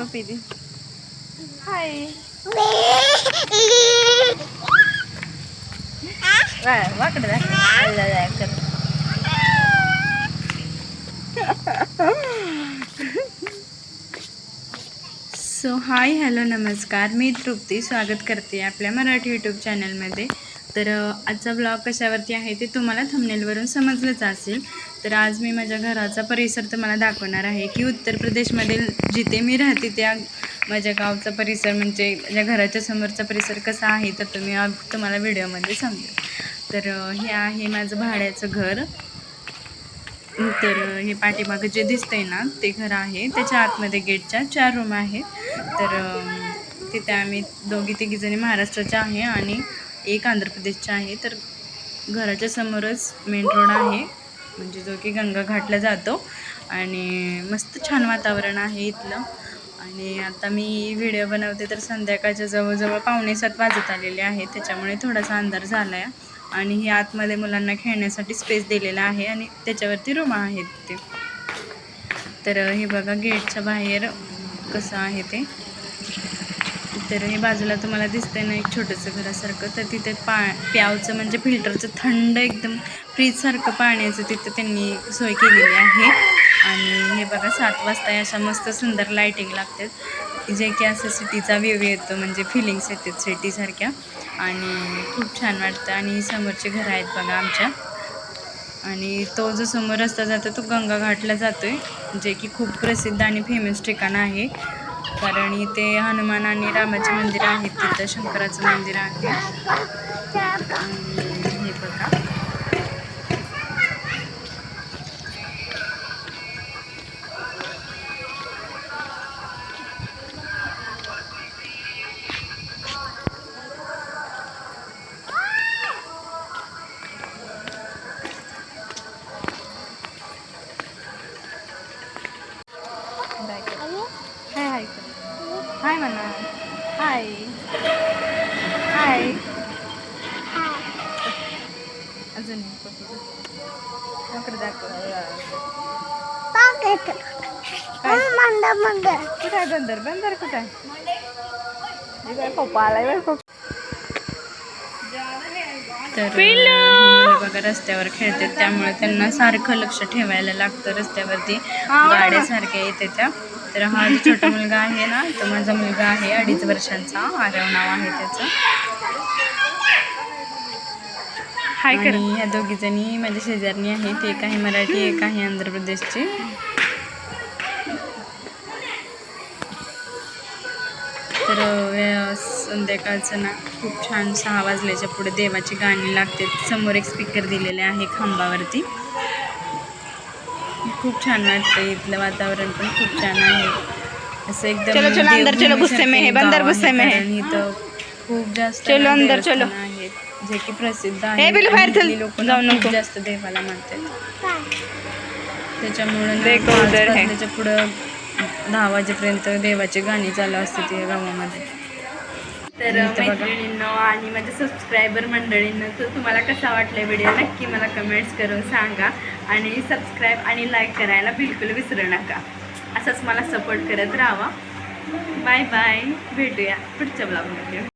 पप्पी दी हाय वाकडं दाखव so hi hello नमस्कार. मी तृप्ती. स्वागत करते आपल्या मराठी यूट्यूब चॅनलमध्ये तर आजचा ब्लॉग कशावरती आहे ते तुम्हाला थंबनेलवरून समजलंच असेल. तर आज मी माझ्या घराचा परिसर तुम्हाला दाखवणार आहे की उत्तर प्रदेशमधील जिथे मी राहते त्या माझ्या गावचा परिसर म्हणजे माझ्या घराच्या समोरचा परिसर कसा आहे तर तुम्ही तुम्हाला व्हिडिओमध्ये समजेल तर हे आहे माझं भाड्याचं घर. तर हे पाठीमागं जे दिसतंय ना ते घर आहे. त्याच्या आतमध्ये गेटच्या चार रूम आहेत. तर तिथे आम्ही दोघी तिघीजणी महाराष्ट्राच्या आहे आणि एक आंध्र प्रदेशच्या आहे. तर घराच्या समोरच मेन रोड आहे. म्हणजे जो की गंगा घाटला जातो. आणि मस्त छान वातावरण आहे इथलं. आणि आता मी व्हिडिओ बनवते तर संध्याकाळच्या जवळजवळ पावणेसात वाजत आलेले आहे त्याच्यामुळे थोडासा अंधार झाला आहे आणि ही आतमध्ये मुलांना खेळण्यासाठी स्पेस दिलेला आहे आणि त्याच्यावरती रूम आहेत ते. तर हे बघा गेटच्या बाहेर कसं आहे ते. तर हे बाजूला तुम्हाला दिसतंय ना एक छोटंसं घरासारखं. तर तिथे पा प्यावचं म्हणजे फिल्टरचं थंड एकदम फ्रीजसारखं पाण्याचं तिथं त्यांनी सोय केलेली आहे. आणि हे बघा सात वाजता अशा मस्त सुंदर लायटिंग लागतात जे की असं सिटीचा व्ह्यू येतो म्हणजे फिलिंग्स येतात सिटीसारख्या. आणि खूप छान वाटतं. आणि समोरचे घर आहेत बघा आमच्या. आणि तो जो समोर रस्ता जातो तो गंगा घाटला आहे जे की खूप प्रसिद्ध आणि फेमस ठिकाण आहे. कारण इथे हनुमान आणि रामाचे मंदिर आहेत तिथं शंकराचं मंदिर आहे. आणि हे बघा. हाय हाय अजून. पकड दाखव. काय? कुठं आहे बंदर? बंदर कुठं आहे? हे पप्पा आलाय. तर हे बघा रस्त्यावर खेळतात त्यामुळे त्यांना सारखं लक्ष ठेवायला लागतं रस्त्यावरती. गाड्या सारख्या येते त्या. तर हा जो छोटा मुलगा आहे ना तो माझा मुलगा आहे अडीच वर्षांचा. आरव नाव आहे त्याचं. आणि ह्या दोघी जणी माझ्या शेजारणी आहेत एक आहे मराठी एक आहे आंध्र प्रदेशची. तर संध्याकाळचं ना खूप छान सहा वाजल्याच्या पुढे देवाची गाणी लागते. समोर एक स्पीकर दिलेले आहे खांबावरती. खूप छान वाटतं इथलं वातावरण पण खूप छान आहे असं एकदम चलो, चलो, अंदर चलो, गुस्से में है, बंदर गुस्से में है. इथं खूप जास्त चलो, अंदर चलो. आहेत जे की प्रसिद्ध हे आहे बिलू बाहेर चल, लोक जाऊ खूप नको. जास्त देवाला मानतात त्याच्यामुळे पाच है. वाजल्याच्या पुढं दहा वाजेपर्यंत देवाची गाणी चालू असते या गावामध्ये तर. मैत्रिणींनो आणि माझ्या सबस्क्रायबर मंडळींनो तर तुम्हाला कसा वाटला व्हिडिओ नक्की मला कमेंट्स करून सांगा. आणि सबस्क्राईब आणि लाईक करायला बिलकुल विसरू नका. असंच मला सपोर्ट करत राहावा. बाय बाय भेटूया पुढच्या ब्लॉगमध्ये